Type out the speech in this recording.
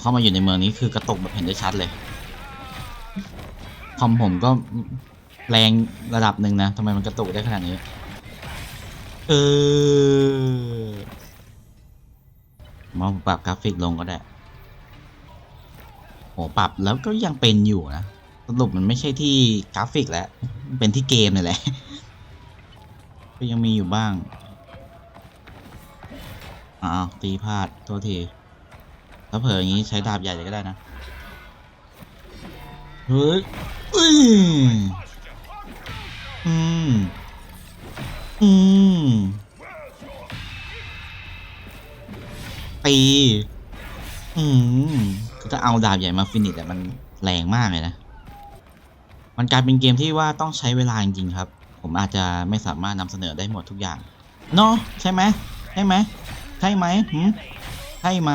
เข้ามาอยู่ในเมืองนี้คือกระตุกแบบเห็นได้ชัดเลย คอมผมก็แรงระดับหนึ่งนะทำไมมันกระตุกได้ขนาดนี้ เออมาปรับกราฟิกลงก็ได้โหปรับแล้วก็ยังเป็นอยู่นะ สรุปมันไม่ใช่ที่กราฟิกแล้ว เป็นที่เกมนี่แหละ ก็ยังมีอยู่บ้าง อ้าว ตีพลาดโทษที ถ้าเผลออย่างนี้ใช้ดาบใหญ่เลยก็ได้นะ เฮ้ยอืมอืมอืมตีอืมถ้าเอาดาบใหญ่มาฟินิชอะมันแรงมากเลยนะ มันกลายเป็นเกมที่ว่าต้องใช้เวลาจริงๆครับ ผมอาจจะไม่สามารถนำเสนอได้หมดทุกอย่างเนาะใช่ไหมใช่ไหมใช่ไหมหืมใช่ไหม